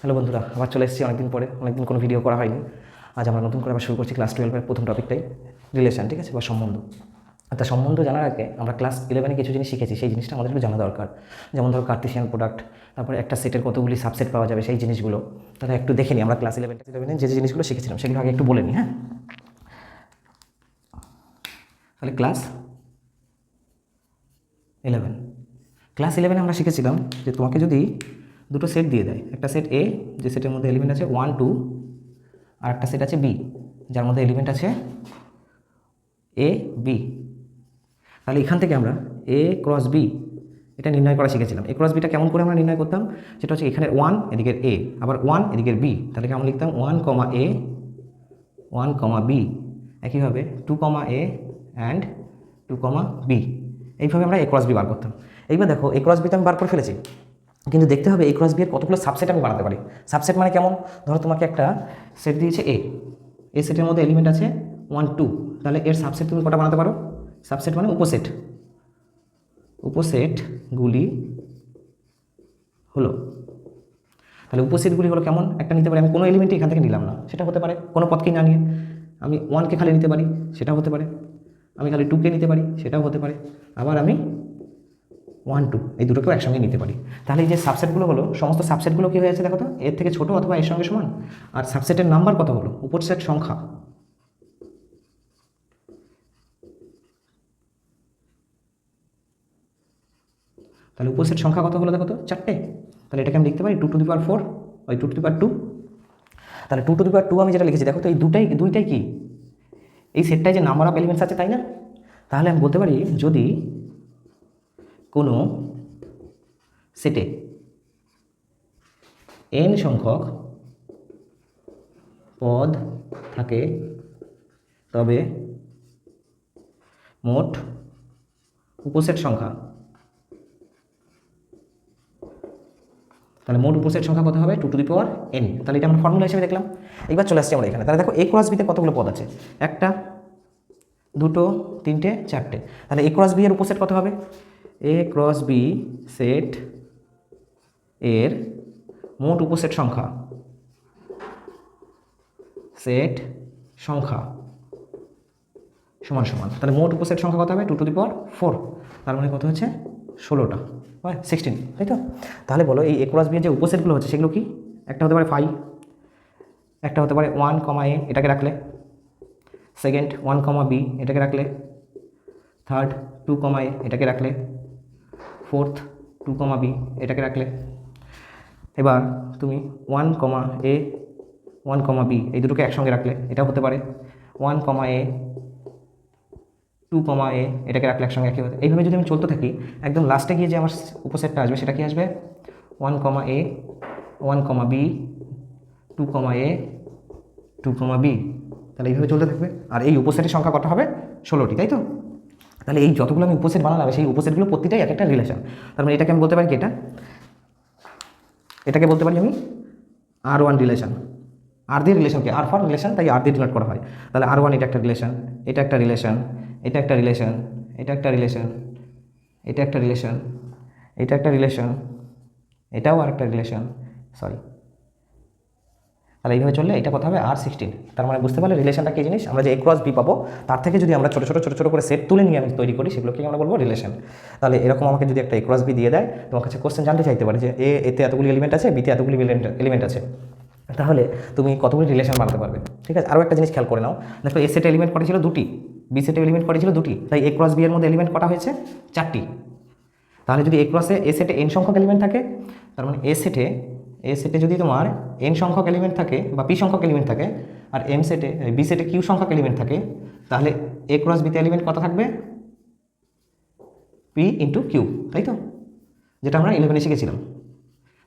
Hello বন্ধুরা, আবার চলে এসেছি অনেকদিন পরে, অনেকদিন কোনো ভিডিও করা হয়নি। আজ আমরা নতুন করে আবার শুরু করছি ক্লাস টুয়েলভের প্রথম টপিকটাই রিলেশন ঠিক আছে? বা সম্বন্ধ। তা সম্বন্ধ জানার আগে আমরা ক্লাস ইলেভেনে কিছু জিনিস শিখেছি, সেই জিনিসটা আমাদের একটু জানা দরকার। যেমন ধরো কার্টিসিয়ান প্রোডাক্ট তারপরে একটা সেটের কতগুলি সাবসেট পাওয়া যাবে সেই জিনিসগুলো। তারা একটু দেখে নিই, আমরা ক্লাস ইলেভেন ইলেভেনে যে যে জিনিসগুলো শিখেছিলাম, সেগুলো আগে একটু বলে নিই হ্যাঁ? তাহলে ক্লাস ইলেভেন ক্লাস ইলেভেনে আমরা শিখেছিলাম যে তোমাকে যদি দুটো সেট দিয়ে দেয়। একটা সেট এ যে সেটের মধ্যে এলিমেন্ট আছে ওয়ান টু আর একটা সেট আছে বি যার মধ্যে এলিমেন্ট আছে এ বি তাহলে এখান থেকে আমরা এ ক্রস বি এটা নির্ণয় করা শিখেছিলাম। এ ক্রস বিটা কেমন করে আমরা নির্ণয় করতাম? সেটা হচ্ছে এখানে ওয়ান এদিকের এ আবার ওয়ান এদিকের বি তাহলে কেমন লিখতাম? One comma A one comma B একইভাবে two comma A and two comma B এইভাবে আমরা এ ক্রস বি বার করতাম। এইবার দেখো এ ক্রস বিতে আমি বার করে ফেলেছি। কিন্তু দেখতে হবে এ ক্রস বি এর কতগুলো সাবসেট আমি বানাতে পারি। সাবসেট মানে কেমন? ধরো তোমাকে একটা সেট দিয়েছে এ এ সেটের মধ্যে এলিমেন্ট আছে ওয়ান টু তাহলে এর সাবসেট তুমি কটা বানাতে পারো? সাবসেট মানে উপসেট। উপসেটগুলি হলো। তাহলে উপসেটগুলি হলো কেমন? একটা নিতে পারি। আমি কোনো এলিমেন্টই এখান থেকে নিলাম না। সেটা হতে পারে। কোনো পথকেই না নিয়ে। আমি ওয়ানকে খালি নিতে পারি। সেটাও হতে পারে। আমি খালি টুকে নিতে পারি। সেটাও হতে পারে। আবার আমি ওয়ান টু এই দুটোকেও একসঙ্গে নিতে পারি। তাহলে এই যে সাবসেটগুলো হলো, সমস্ত সাবসেটগুলো কী হয়েছে দেখো তো? এর থেকে ছোটো অথবা এর সঙ্গে সমান? আর সাবসেটের নাম্বার কত হলো? উপসেট সংখ্যা। তাহলে উপসেট সংখ্যা কত হলো দেখো তো? চারটে। তাহলে এটাকে আমি লিখতে পারি two to the power four ওই two to the power two তাহলে two to the power two আমি যেটা লিখেছি, দেখো তো, এই দুটাই, দুইটাই কি? এই সেটটায় যে নাম্বার অফ এলিমেন্টস আছে, তাই না? তাহলে আমি বলতে পারি, যদি কোনো সেটে এন সংখ্যক পদ থাকে, তবে মোট উপসেট সংখ্যা, তাহলে মোট উপসেট সংখ্যা কত হবে? Two to the power N তাহলে এটা আমরা ফর্মুলা হিসেবে দেখলাম। এবার চলে আসছি আমরা এখানে। তাহলে দেখো এ ক্রস বিতে কতগুলো পদ আছে? একটা, দুটো, তিনটে, চারটে। তাহলে এ ক্রস বি এর উপসেট কত হবে? এ ক্রস বি সেট এর মোট উপসেট সংখ্যা। সেট সংখ্যা সমান সমান। তাহলে মোট উপসেট সংখ্যা কত হবে? Two to the power four তার মানে কত হচ্ছে? ষোলোটা। হয়? সিক্সটিন তাই তো? তাহলে বলো, এই একরাস বিয়ের যে উপসেটগুলো হচ্ছে, সেগুলো কি? একটা হতে পারে ফাইভ একটা হতে পারে ওয়ান কমা এ এটাকে রাখলে। সেকেন্ড ওয়ান কমা বি এটাকে রাখলে। থার্ড টু কমা এ এটাকে রাখলে। ফোর্থ টু কমা বি এটাকে রাখলে। এবার তুমি one comma A one comma B এই দুটোকে একসঙ্গে রাখলে, এটাও হতে পারে। One comma A two comma এ এটাকে রাখলে একসঙ্গে একই হতে এইভাবে যদি আমি চলতে থাকি, একদম লাস্টে গিয়ে যে আমার উপসেটটা আসবে, সেটা কি আসবে? One comma A one comma B two comma A two comma B তাহলে এইভাবে চলতে থাকবে। আর এই উপসেটের সংখ্যা কত হবে? ষোলোটি, তাই তো? তাহলে এই যতগুলো আমি উপসেট বানালাম, সেই উপসেটগুলো প্রতিটাই এক একটা রিলেশন তার মানে এটাকে আমি বলতে পারি কি এটা? এটাকে বলতে পারি আমি আর ওয়ান রিলেশন আর দিয়ে রিলেশনকে আর ফর রিলেশন তাই আর দিয়ে ডিনোট করা হয়। তাহলে আর ওয়ান এটা একটা রিলেশন এটা একটা রিলেশন এটা একটা রিলেশন এটা একটা রিলেশন এটা একটা রিলেশন এটা একটা রিলেশন এটাও আর একটা রিলেশন সরি তাহলে এইভাবে চললে এটা কথা হবে আর সিক্সটিন তার মানে বুঝতে পারলে রিলেশনটা কী জিনিস? আমরা যে এ ক্রস বি পাবো, তার থেকে যদি আমরা ছোটো ছোটো ছোটো ছোটো করে সেট তুলে নিয়ে আমি তৈরি করি সেগুলোকে আমরা বলব রিলেশন তাহলে এরকম আমাকে যদি একটা এ ক্রস বি দিয়ে দেয়, তোমার কাছে কোশ্চেন জানতে চাইতে পারে যে এ এতে এতগুলি এলিমেন্ট আছে বিতে এতগুলি এলিমেন্ট আছে। তাহলে তুমি কতগুলি রিলেশন বানাতে পারবে? ঠিক আছে, আরও একটা জিনিস খেয়াল করে নাও। দেখো এ সেটে এলিমেন্ট করেছিল দুটি বি সেটে এলিমেন্ট করেছিল দুটি, তাই এ ক্রস বি এর মধ্যে এলিমেন্ট কটা হয়েছে? চারটি। তাহলে যদি এ ক্রসে এ সেটে এন সংখ্যক এলিমেন্ট থাকে, তার মানে এ সেটে এ সেটে যদি তোমার এন সংখ্যক এলিমেন্ট থাকে বা পি সংখ্যক এলিমেন্ট থাকে আর এম সেটে বি সেটে কিউ সংখ্যক এলিমেন্ট থাকে, তাহলে এ ক্রস বিতে এলিমেন্ট কত থাকবে? পি ইন্টু কিউ তাই তো? যেটা আমরা ইলেভেনে শিখেছিলাম।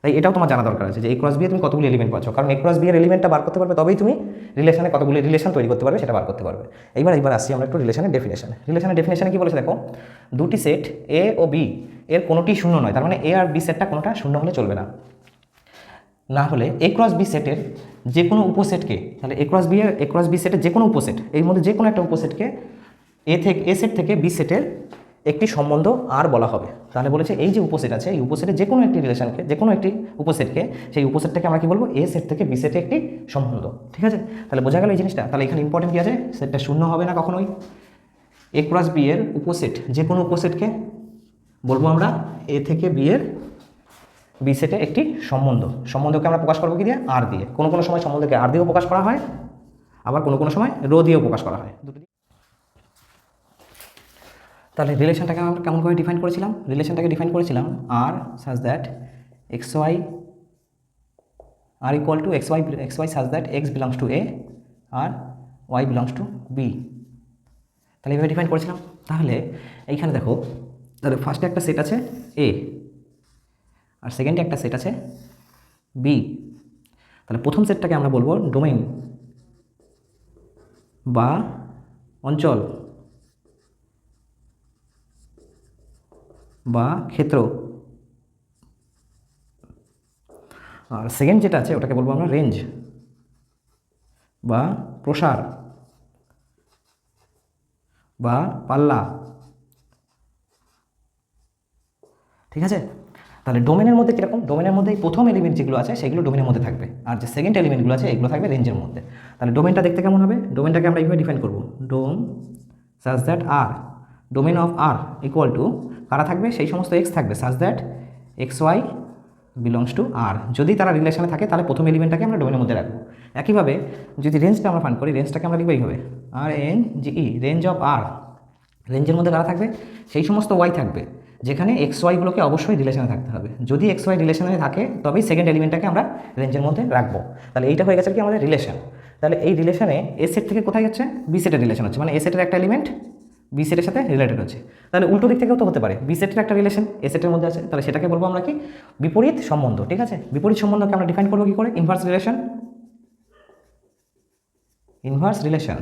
তাই এটাও তোমার জানা দরকার আছে যে এই ক্রস বিয়ে তুমি কতগুলি এলিমেন্ট পাচ্ছ। কারণ এই ক্রস বিয়ের এলিমেন্টটা বার করতে পারবে, তবেই তুমি রিলেশনে কতগুলি রিলেশন তৈরি করতে পারবে, সেটা বার করতে পারবে। এইবার এইবার আসছি আমরা একটু রিলেশনের ডেফিনেশনে রিলেশনের ডেফিনেশনে কি বলেছে দেখো? দুটি সেট এ ও বি এর কোনোটি শূন্য নয়। তার মানে এ আর বি সেটটা কোনোটা শূন্য হলে চলবে না। না হলে এ ক্রস বি সেটের যে কোনো উপসেটকে তাহলে A cross B A cross B সেটের যে কোনো উপসেট, এর মধ্যে যে কোনো একটা উপসেটকে এ থেকে এ সেট থেকে বি সেটের একটি সম্বন্ধ আর বলা হবে। তাহলে বলেছে এই যে উপসেট আছে, এই উপসেটের যে কোনো একটি রিলেশনকে যে কোনো একটি উপসেটকে সেই উপসেটটাকে আমরা কি বলব? এ সেট থেকে বি সেটে একটি সম্বন্ধ। ঠিক আছে? তাহলে বোঝা গেল এই জিনিসটা। তাহলে এখানে ইম্পর্টেন্ট কি আছে? সেটটা শূন্য হবে না কখনোই। এ ক্রস বি এর উপসেট যে কোনো উপসেটকে বলব আমরা? এ থেকে বি এর বি সেটে একটি সম্বন্ধ। সম্বন্ধকে আমরা প্রকাশ করব কি দিয়ে? আর দিয়ে। কোনো কোনো সময় সম্বন্ধকে আর দিয়েও প্রকাশ করা হয়, আবার কোনো কোনো সময় রো দিয়েও প্রকাশ করা হয়। দুটো। তাহলে রিলেশনটাকে আমরা কেমন করে ডিফাইন করেছিলাম? রিলেশনটাকে ডিফাইন করেছিলাম আর such that x y R equal to x y x y such that x belongs to A R Y belongs to B তাহলে এইভাবে ডিফাইন করেছিলাম। তাহলে এইখানে দেখো, তাহলে ফার্স্টে একটা সেট আছে এ আর সেকেন্ডে একটা সেট আছে বি তাহলে প্রথম সেটটাকে আমরা বলব ডোমেইন বা অঞ্চল বা ক্ষেত্র। আর সেকেন্ড যেটা আছে ওটাকে বলব আমরা রেঞ্জ বা প্রসার বা পাল্লা। ঠিক আছে? তাহলে ডোমেনের মধ্যে কীরকম? ডোমেনের মধ্যে প্রথম এলিমেন্ট যেগুলো আছে, সেগুলো ডোমেনের মধ্যে থাকবে। আর যে সেকেন্ড এলিমেন্টগুলো আছে, এগুলো থাকবে রেঞ্জের মধ্যে। তাহলে ডোমেনটা দেখতে কেমন হবে? ডোমেনটাকে আমরা এইভাবে ডিফাইন করব। Dom such that R domain of R equal to কারা থাকবে? সেই সমস্ত এক্স থাকবে such that x y belongs to R যদি তারা রিলেশনে থাকে, তাহলে প্রথম এলিমেন্টটাকে আমরা ডোমেনের মধ্যে রাখব। একইভাবে যদি রেঞ্জটা আমরা ফান্ড করি রেঞ্জটাকে আমরা লিখব এইভাবে। R N G E range of R রেঞ্জের মধ্যে কারা থাকবে? সেই সমস্ত ওয়াই থাকবে। যেখানে এক্স ওয়াইগুলোকে অবশ্যই রিলেশনে থাকতে হবে। যদি এক্স ওয়াই রিলেশনে থাকে, তবেই সেকেন্ড এলিমেন্টটাকে আমরা রেঞ্জের মধ্যে রাখব। তাহলে এইটা হয়ে গেছে কি আমাদের রিলেশন তাহলে এই রিলেশনে এ সেট থেকে কোথায় হচ্ছে বি সেটের রিলেশন হচ্ছে। মানে এ সেটের একটা এলিমেন্ট বি সেটের সাথে রিলেটেড হচ্ছে। তাহলে উল্টো দিক থেকেও তো হতে পারে। বি সেটের একটা রিলেশন এ সেটের মধ্যে আছে। তাহলে সেটাকে বলব আমরা কি? বিপরীত সম্বন্ধ, ঠিক আছে? বিপরীত সম্বন্ধকে আমরা ডিফাইন করব কি করে? ইনভার্স রিলেশন ইনভার্স রিলেশন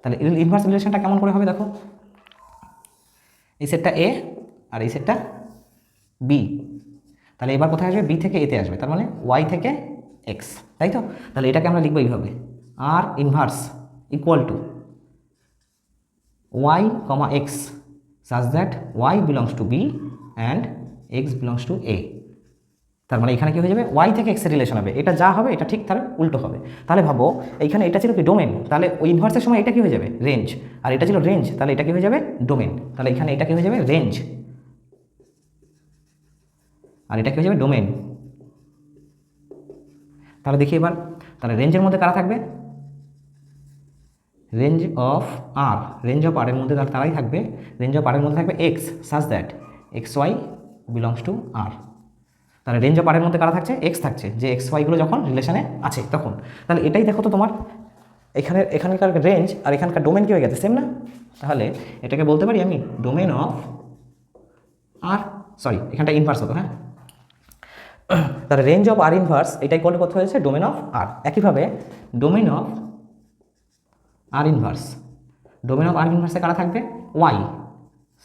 তাহলে ইনভার্স রিলেশনটা কেমন করে হবে দেখো? এই সেটটা এ আর এই সেটটা বি তাহলে এবার কোথায় আসবে? বি থেকে এতে আসবে। তার মানে ওয়াই থেকে এক্স তাই তো? তাহলে এটাকে আমরা লিখব এইভাবে। R inverse equal to y comma x such that y belongs to B and x belongs to A তার মানে এখানে কি হয়ে যাবে? ওয়াই থেকে এক্সের রিলেশন হবে। এটা যা হবে, এটা ঠিক তার উল্টো হবে। তাহলে ভাবো এইখানে এটা ছিল কি ডোমেন তাহলে ওই ইনভার্সের সময় এটা কি হয়ে যাবে? রেঞ্জ আর এটা ছিল রেঞ্জ তাহলে এটা কি হয়ে যাবে? ডোমেন তাহলে এখানে এটা কি হয়ে যাবে? রেঞ্জ আর এটা কি হয়ে যাবে? ডোমেন তাহলে দেখি এবার, তাহলে রেঞ্জের মধ্যে কারা থাকবে? Range of R range of আরের মধ্যে তার- তারাই থাকবে। রেঞ্জ অফ আরের মধ্যে থাকবে x such that x y belongs to R তাহলে রেঞ্জ অফ আরের মধ্যে কারা থাকছে? এক্স থাকছে। যে এক্স ওয়াইগুলো যখন রিলেশনে আছে তখন। তাহলে এটাই দেখো তো তোমার এখানে এখানকার রেঞ্জ আর এখানকার ডোমেন কি হয়ে গেছে? সেম না? তাহলে এটাকে বলতে পারি আমি ডোমেন অফ আর সরি এখানটা ইনভার্স হতো হ্যাঁ? তাহলে রেঞ্জ অফ আর ইনভার্স এটাই কল করতে হয়েছে? ডোমেন অফ আর একইভাবে domain of R inverse domain of R ইনভার্সে কারা থাকবে? Y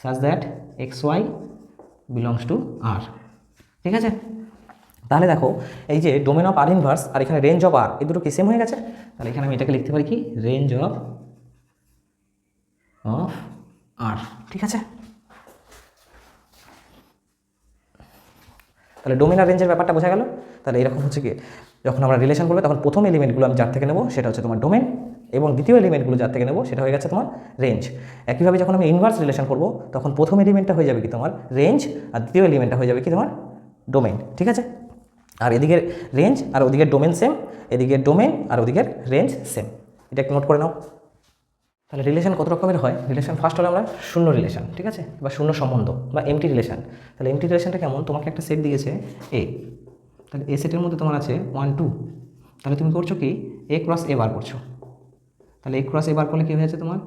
such that x y belongs to R ঠিক আছে? তাহলে দেখো, এই যে ডোমেন অফ আর ইনভার্স আর এখানে রেঞ্জ অফ আর এই দুটো কি সেম হয়ে গেছে? তাহলে এখানে আমি এটাকে লিখতে পারি কি? রেঞ্জ অফ অফ আর ঠিক আছে? তাহলে ডোমেন আর রেঞ্জের ব্যাপারটা বোঝা গেল। তাহলে এরকম হচ্ছে কি, যখন আমরা রিলেশন করব, তখন প্রথম এলিমেন্টগুলো আমি যার থেকে নেব, সেটা হচ্ছে তোমার ডোমেন এবং দ্বিতীয় এলিমেন্টগুলো যার থেকে নেব, সেটা হয়ে গেছে তোমার রেঞ্জ একইভাবে যখন আমি ইনভার্স রিলেশন করব, তখন প্রথম এলিমেন্টটা হয়ে যাবে কি তোমার রেঞ্জ আর দ্বিতীয় এলিমেন্টটা হয়ে যাবে কি তোমার ডোমেন ঠিক আছে? আর এদিকের রেঞ্জ আর ওদিকের ডোমেন সেম এদিকের ডোমেন আর ওদিকের রেঞ্জ সেম এটা একটু নোট করে নাও। তাহলে রিলেশন কত রকমের হয়? রিলেশন ফার্স্ট হলো আমরা শূন্য রিলেশন ঠিক আছে? বা শূন্য সম্বন্ধ বা এমটি রিলেশন তাহলে এমটি রিলেশনটা কেমন? তোমাকে একটা সেট দিয়েছে এ তাহলে এ সেটের মধ্যে তোমার আছে ওয়ান টু তাহলে তুমি করছ কি? এ ক্রস এ বার করছ। তাহলে এ ক্রস এ বার করলে কী হয়েছে তোমার?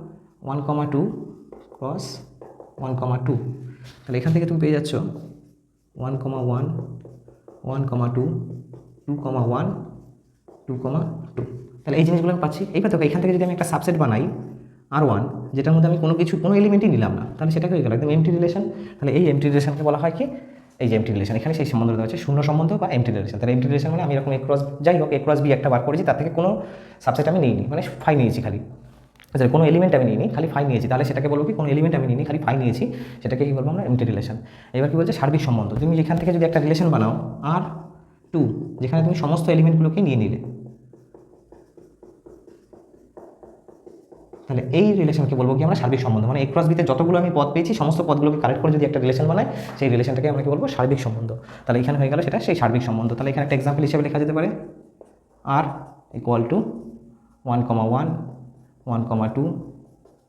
One comma two cross one comma two তাহলে এখান থেকে তুমি পেয়ে যাচ্ছ one comma one one comma two two comma one two comma two তাহলে এই জিনিসগুলো আমি পাচ্ছি। এইবার দেখো, এখান থেকে যদি আমি একটা সাবসেট বানাই আর ওয়ান যেটার মধ্যে আমি কোনো কিছু, কোনো এলিমেন্টই নিলাম না, তাহলে সেটা কি হয়ে গেল? একদম এমটি রিলেশন তাহলে এই এমটি রিলেশনকে বলা হয় কি? এই যে এমটি রিলেশন এখানে সেই সম্বন্ধ দেওয়া হচ্ছে শূন্য সম্বন্ধ বা এমটি রিলেশন তাহলে এমটি রিলেশন মানে আমি এরকম এক্রস যাই হোক এক্রস বি একটা বার করেছি, তার থেকে কোনো সাবসেট আমি নিইনি মানে ফাই নিয়েছি খালি। আচ্ছা কোনো এলিমেন্ট আমি নিইনি, খালি ফাই নিয়েছি। তাহলে সেটাকে বলব কি, কোনো এলিমেন্ট আমি নিইনি, খালি ফাই নিয়েছি। সেটাকে কি বলব আমরা? এমটি রিলেশন এবার কি বলছে? সার্বিক সম্বন্ধ। তুমি যেখান থেকে যদি একটা রিলেশন বানাও, আর টু যেখানে তুমি সমস্ত এলিমেন্টগুলোকে নিয়ে নিলে। তাহলে এই রিলেশনকে বলব কি আমরা? সার্বিক সম্বন্ধ। মানে এক্রস বিতে যতগুলো আমি পদ পেয়েছি, সমস্ত পদগুলোকে কালেক্ট করে যদি একটা রিলেশন বানাই, সেই রিলেশনটাকে আমরা কি বলব? সার্বিক সম্বন্ধ। তাহলে এখানে হয়ে গেল সেটা সেই সার্বিক সম্বন্ধ। তাহলে এখানে একটা এক্সাম্পল হিসেবে লেখা যেতে পারে। R equal to one comma one one comma two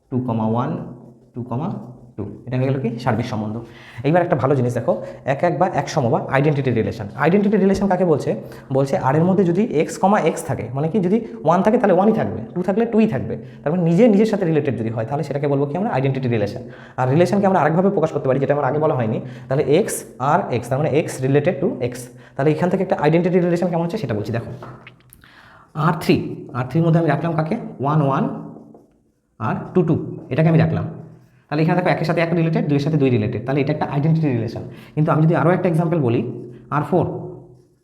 two comma one two comma two এটা হয়ে গেল কি? সার্বিক সম্বন্ধ। এইবার একটা ভালো জিনিস দেখো, এক এক বা এক সম বা আইডেন্টিটি রিলেশন আইডেন্টিটি রিলেশন কাকে বলছে? বলছে আর এর মধ্যে যদি এক্স কমা এক্স থাকে মানে কি যদি ওয়ান থাকে, তাহলে ওয়ানই থাকবে। টু থাকলে টুই থাকবে। তার মানে নিজে, নিজের সাথে রিলেটেড যদি হয়, তাহলে সেটাকে বলব কি আমরা আইডেন্টিটি রিলেশন আর রিলেশনকে আমরা আরেকভাবে প্রকাশ করতে পারি, যেটা আমার আগে বলা হয়নি, তাহলে এক্স আর এক্স তার মানে এক্স রিলেটেড টু এক্স তাহলে এখান থেকে একটা আইডেন্টিটি রিলেশন কেমন হচ্ছে, সেটা বলছি। দেখো আর থ্রি আর থ্রির মধ্যে আমি রাখলাম কাকে? ওয়ান ওয়ান আর টু টু এটাকে আমি রাখলাম। তাহলে এখানে দেখো একের সাথে এক রিলেটেড দুইয়ের সাথে দুই রিলেটেড তাহলে এটা একটা আইডেন্টিটি রিলেশন কিন্তু আমি যদি আরও একটা এক্সাম্পল বলি আর ফোর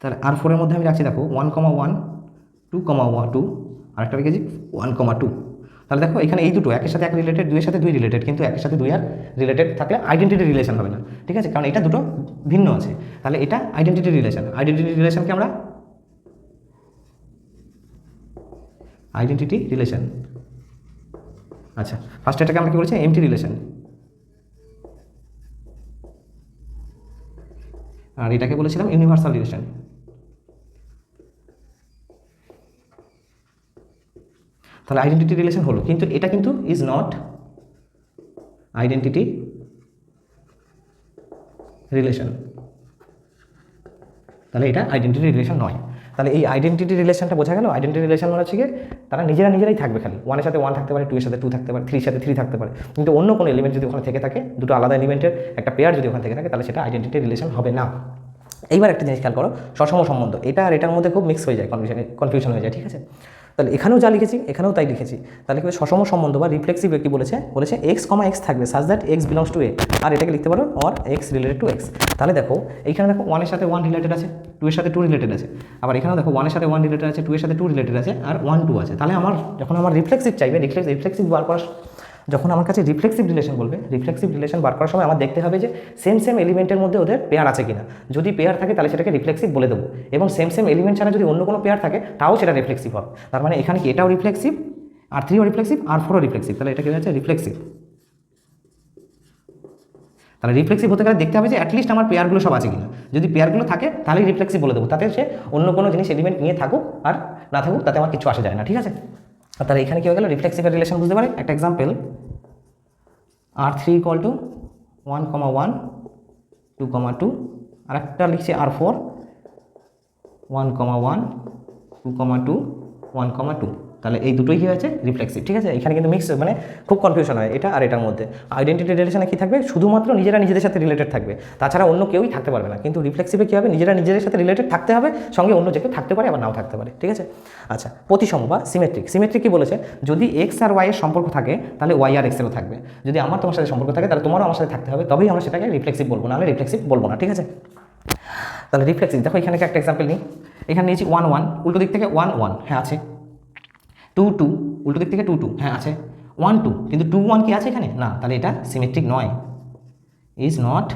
তাহলে আর ফোরের মধ্যে আমি রাখছি দেখো one comma one two comma one two আর একটা রেখেছি ওয়ান কমা টু তাহলে দেখো এখানে এই দুটো, একের সাথে এক রিলেটেড দুইয়ের সাথে দুই রিলেটেড কিন্তু একের সাথে দুই আর রিলেটেড থাকলে আইডেন্টিটি রিলেশন হবে না। ঠিক আছে? কারণ এটা দুটো ভিন্ন আছে। তাহলে এটা আইডেন্টিটি রিলেশন আইডেন্টিটি রিলেশনকে আমরা? আইডেন্টিটি রিলেশন আচ্ছা ফার্স্ট এটাকে আমরা কি বলেছি? এমটি রিলেশন আর এটাকে বলেছিলাম ইউনিভার্সাল রিলেশন তাহলে আইডেন্টিটি রিলেশন হলো, কিন্তু এটা কিন্তু ইজ নট আইডেন্টিটি রিলেশন তাহলে এটা আইডেন্টিটি রিলেশন নয়। তাহলে এই আইডেন্টিটি রিলেশনটা বোঝা গেল? আইডেন্টিটি রিলেশন মানে হচ্ছে গিয়ে তারা নিজেরা নিজেরাই থাকবে খালি। ওয়ানের সাথে ওয়ান থাকতে পারে টু এর সাথে টু থাকতে পারে থ্রির সাথে থ্রি থাকতে পারে। কিন্তু অন্য কোনো এলিমেন্ট যদি ওখানে থেকে থাকে, দুটো আলাদা এলিমেন্টের একটা পেয়ার যদি ওখানে থেকে থাকে, তাহলে সেটা আইডেন্টিটি রিলেশন হবে না। এইবার একটা জিনিস খেয়াল করো, সসম সম্বন্ধ। এটা আর এটার মধ্যে খুব মিক্স হয়ে যায় কনফিউশন কনফিউশন হয়ে যায়, ঠিক আছে? তাহলে এখানেও যা লিখেছি, এখানেও তাই লিখেছি। তাহলে কি সসম সম্বন্ধ বা রিফ্লেক্সিভ কি বলেছে? বলেছে এক্স কমা এক্স থাকবে such that x belongs to A আর এটাকে লিখতে পারো or x related to x তাহলে দেখো এখানে দেখো ওয়ানের সাথে ওয়ান রিলেটেড আছে টু এর সাথে টু রিলেটেড আছে। আবার এখানেও দেখো ওয়ানের সাথে ওয়ান রিলেটেড আছে টু এর সাথে টু রিলেটেড আছে, আর ওয়ান টু আছে। তাহলে আমার, যখন আমার রিফ্লেক্সিভ চাইবে রিফ্লেক্স রিফ্লেক্সিভ বার করার যখন আমার কাছে রিফ্লেক্সিভ রিলেশন বলবে রিফ্লেক্সিভ রিলেশন বার করার সময় আমার দেখতে হবে যে সেম সেম এলিমেন্টের মধ্যে ওদের পেয়ার আছে কিনা। যদি পেয়ার থাকে তাহলে সেটাকে রিফ্লেক্সিভ বলে দেবো। এবং সেম সেম এলিমেন্ট ছাড়া যদি অন্য কোনো পেয়ার থাকে, তাও সেটা রিফ্লেক্সিভ হবে। তার মানে এখানে কি এটাও রিফ্লেক্সিভ আর থ্রিও রিফ্লেক্সিভ আর ফোরও রিফ্লেক্সিভ তাহলে এটা কি হচ্ছে রিফ্লেক্সিভ তাহলে রিফ্লেক্সিভ হতে গেলে দেখতে হবে যে অ্যাটলিস্ট আমার পেয়ারগুলো সব আছে কিনা। যদি পেয়ারগুলো থাকে, তাহলেই রিফ্লেক্সিভ বলে দেবো। তাতে সে অন্য কোনো জিনিস এলিমেন্ট নিয়ে থাকুক আর না থাকুক, তাতে আমার কিছু আসে যায় না। ঠিক আছে? আর তার এখানে কি হয়ে গেল? রিফ্লেক্সিভের রিলেশন বুঝতে পারে? একটা example R three equal to one comma one two comma two আর একটা লিখছে R four one comma one two comma two one comma two তাহলে এই দুটোই কী হয়েছে? রিফ্লেক্সিভ ঠিক আছে? এখানে কিন্তু মিক্স মানে খুব কনফিউশন হয় এটা আর এটার মধ্যে। আইডেন্টিটি রিলেশনে কী থাকবে? শুধুমাত্র নিজেরা নিজেদের সাথে রিলেটেড থাকবে। তাছাড়া অন্য কেউই থাকতে পারবে না। কিন্তু রিফ্লেক্সিভে কী হবে? নিজেরা নিজেদের সাথে রিলেটেড থাকতে হবে, সঙ্গে অন্য যে কেউ থাকতে পারে, আবার নাও থাকতে পারে। ঠিক আছে? আচ্ছা প্রতিসম বা সিমেট্রিক সিমেট্রিক কি বলেছে? যদি এক্স আর ওয়াই এর সম্পর্ক থাকে, তাহলে ওয়াই আর এক্সেরও থাকবে। যদি আমার তোমার সাথে সম্পর্ক থাকে, তাহলে তোমারও আমার সাথে থাকতে হবে। তবেই আমরা সেটাকে রিফ্লেক্সিভ বলব। নাহলে রিফ্লেক্সিভ বলব না, ঠিক আছে? তাহলে রিফ্লেক্সিভ দেখো এখানে একটা এক্সাম্পল নিই। এখানে নিয়েছি ওয়ান ওয়ান উল্টো দিক থেকে ওয়ান ওয়ান হ্যাঁ আছে। টু টু উল্টো দিক থেকে টু টু হ্যাঁ আছে। ওয়ান টু কিন্তু টু ওয়ান কি আছে এখানে? না, তাহলে এটা সিমেট্রিক নয়। ইজ নট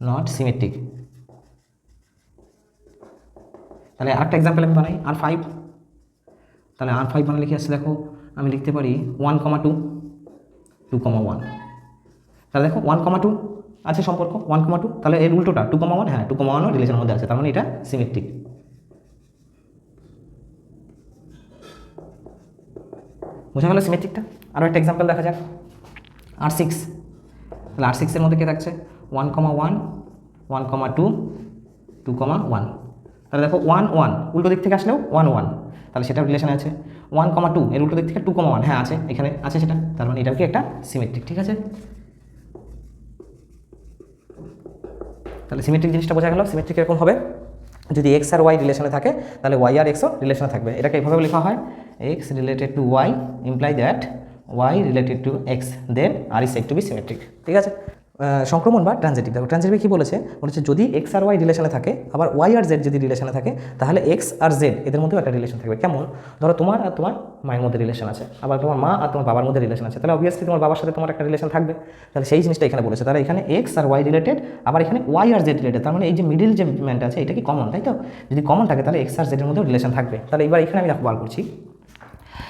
নট সিমেট্রিক তাহলে আরেকটা এক্সাম্পল আমি বানাই আর ফাইভ তাহলে আর ফাইভ বানালে কি আসছে দেখো? আমি লিখতে পারি one comma two two comma one তাহলে দেখো ওয়ান কমা টু আছে সম্পর্ক ওয়ান কমা টু তাহলে এর উল্টোটা টু কমা ওয়ান হ্যাঁ টু কমা ওয়ানও রিলেশনের মধ্যে আছে, তার মানে এটা সিমেট্রিক বোঝা গেল সিমেট্রিকটা আরও একটা এক্সাম্পল দেখা যাক। আর সিক্স তাহলে আর সিক্সের মধ্যে কে থাকছে? One comma one one comma two two comma one তাহলে দেখো ওয়ান ওয়ান উল্টো দিক থেকে আসলেও ওয়ান ওয়ান তাহলে সেটা রিলেশন আছে। ওয়ান কমা টু এর উল্টো দিক থেকে টু কমা ওয়ান হ্যাঁ আছে, এখানে আছে সেটা। তার মানে এটাও কি একটা সিমেট্রিক ঠিক আছে? তাহলে সিমেট্রিক জিনিসটা বোঝা গেল সিমেট্রিক এরকম হবে। যদি এক্স আর ওয়াই রিলেশনে থাকে, তাহলে ওয়াই আর এক্সও রিলেশনে থাকবে। এটাকে এভাবে লেখা হয়। X related to y imply that y related to x then R is said to be symmetric ঠিক আছে? সংক্রমণ বা ট্রানজিটিভ দেখো ট্রানজিটিভে কী বলেছে? বলেছে যদি এক্স আর ওয়াই রিলেশনে থাকে, আবার ওয়াই আর জেড যদি রিলেশনে থাকে, তাহলে এক্স আর জেড এদের মধ্যেও একটা রিলেশন থাকবে। কেমন? ধরো তোমার আর তোমার মায়ের মধ্যে রিলেশন আছে, আবার তোমার মা আর তোমার বাবার মধ্যে রিলেশন আছে, তাহলে অবভিয়াসলি তোমার বাবার সাথে তোমার একটা রিলেশন থাকবে। তাহলে সেই জিনিসটা এখানে বলেছে। তাহলে এখানে এক্স আর ওয়াই রিলেটেড আবার এখানে ওয়াই আর জেড রিলেটেড তার মানে এই যে মিডিল যে ম্যানটা আছে, এটা কি কমন তাই তো? যদি কমন থাকে, তাহলে এক্স আর জেডের মধ্যেও রিলেশন থাকবে। তাহলে এবার এখানে আমি দেখো বার করছি।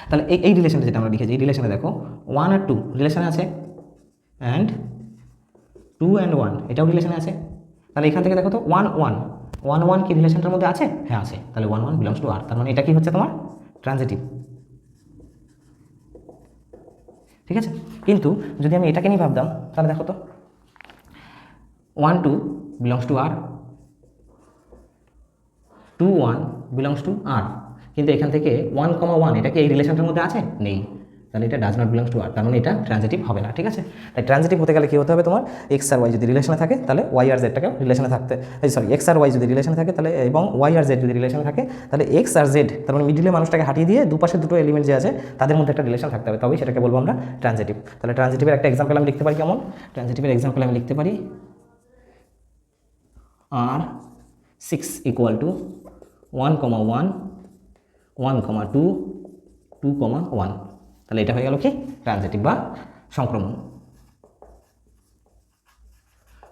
তাহলে এই এই রিলেশনটা যেটা আমরা লিখেছি, এই রিলেশনে দেখো ওয়ান আর টু রিলেশনে আছে অ্যান্ড টু অ্যান্ড ওয়ান এটাও রিলেশনে আছে। তাহলে এখান থেকে দেখো তো ওয়ান ওয়ান ওয়ান ওয়ান কি রিলেশনটার মধ্যে আছে? হ্যাঁ আছে। তাহলে one one belongs to R তার মানে এটা কি হচ্ছে তোমার? ট্রানজিটিভ ঠিক আছে? কিন্তু যদি আমি এটাকে নিয়ে ভাবতাম, তাহলে দেখো তো one two belongs to R two one belongs to R কিন্তু এখান থেকে ওয়ান কমা ওয়ান এটা কি এই রিলেশনটার মধ্যে আছে? নেই। তাহলে এটা does not belongs to R তার মানে এটা ট্রানজিটিভ হবে না, ঠিক আছে? তাই ট্রানজিটিভ হতে গেলে কী হতে হবে তোমার? এক্স আর ওয়াই যদি রিলেশনে থাকে, তাহলে ওয়াই আর জেডটাকে রিলেশনে থাকতে সরি এক্স আর ওয়াই যদি রিলেশনে থাকে, তাহলে, এবং ওয়াই আর জেড যদি রিলেশনে থাকে, তাহলে এক্স আর জেড তার মানে মিডিলে মানুষটাকে হাঁটিয়ে দিয়ে দুপাশে দুটো এলিমেন্ট যে আছে, তাদের মধ্যে একটা রিলেশন থাকতে হবে। তবেই সেটাকে বলব আমরা ট্রানজিটিভ তাহলে ট্রানজিটিভের একটা এক্সাম্পল আমি লিখতে পারি কেমন? ট্রানজিটিভের এক্সাম্পল আমি লিখতে পারি R six equal to one comma one one comma two two comma one তাহলে এটা হয়ে গেল কি? ট্রানজিটিভ বা সংক্রমণ।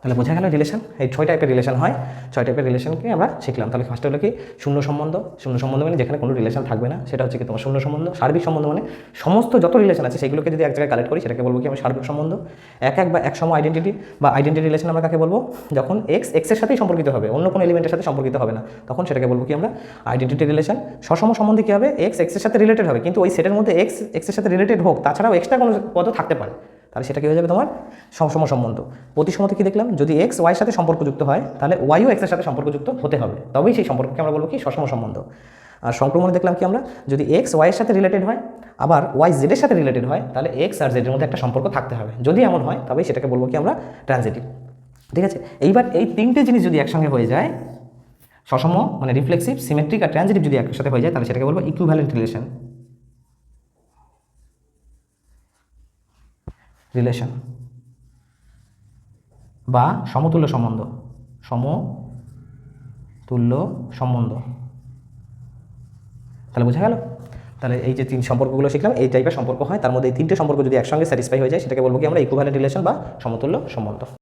তাহলে বোঝা গেল রিলেশন এই ছয় টাইপের রিলেশন হয়। ছয় টাইপের রিলেশনকে আমরা শিখলাম। তাহলে ফার্স্ট হলো কি, শূন্য সম্বন্ধ। শূন্য সম্বন্ধ মানে যেখানে কোনো রিলেশন থাকবে না, সেটা হচ্ছে কি তোমার শূন্য সম্বন্ধ। সার্বিক সম্বন্ধ মানে সমস্ত যত রিলেশন আছে, সেগুলোকে যদি এক জায়গায় কালেক্ট করি, সেটাকে বলব কি আমি সার্বিক সম্বন্ধ। এক এক বা এক সম আইডেন্টিটি বা আইডেন্টি রিলেশন আমরা কাকে বলব? যখন এক্স এক্সের সাথেই সম্পর্কিত হবে, অন্য কোনো এলিমেন্টের সাথে সম্পর্কিত হবে না, তখন সেটাকে বলব কি আমরা আইডেন্টিটি রিলেশন সসম সম্বন্ধে কী হবে? এক্স এক্সের সাথে রিলেটেড হবে, কিন্তু ওই সেটের মধ্যে এক্স এক্সের সাথে রিলেটেড হোক, তাছাড়াও এক্সট্রা কোনো পদ থাকতে পারে। তাহলে সেটা কী হয়ে যাবে তোমার? সমসম সম্বন্ধ। প্রতিসমতে কি দেখলাম? যদি এক্স ওয়াইয়ের সাথে সম্পর্কযুক্ত হয়, তাহলে ওয়াইও এক্সের সাথে সম্পর্কযুক্ত হতে হবে। তবেই সেই সম্পর্ককে আমরা বলব কি? সসম সম্বন্ধ। আর সংক্রমণে দেখলাম কি আমরা? যদি এক্স ওয়াইয়ের সাথে রিলেটেড হয়, আবার ওয়াই জেডের সাথে রিলেটেড হয়, তাহলে এক্স আর জেডের মধ্যে একটা সম্পর্ক থাকতে হবে। যদি এমন হয়, তবেই সেটাকে বলব কি আমরা? ট্রানজিটিভ ঠিক আছে? এইবার এই তিনটে জিনিস যদি একসঙ্গে হয়ে যায়, সসম মানে রিফ্লেক্সিভ সিমেট্রিক আর ট্রানজিটিভ যদি একসাথে হয়ে যায়, তাহলে সেটাকে বলব ইকুইভ্যালেন্ট রিলেশন রিলেশন বা সমতুল্য সম্বন্ধ। সমতুল্য সম্বন্ধ। তাহলে বোঝা গেল? তাহলে এই যে তিন সম্পর্কগুলো শিখলাম, এই টাইপের সম্পর্ক হয়। তার মধ্যে এই তিনটে সম্পর্ক যদি একসঙ্গে স্যাটিসফাই হয়ে যায়, সেটাকে বলব কি আমরা ইকুভ্যালেন্ট রিলেশন বা সমতুল্য সম্বন্ধ।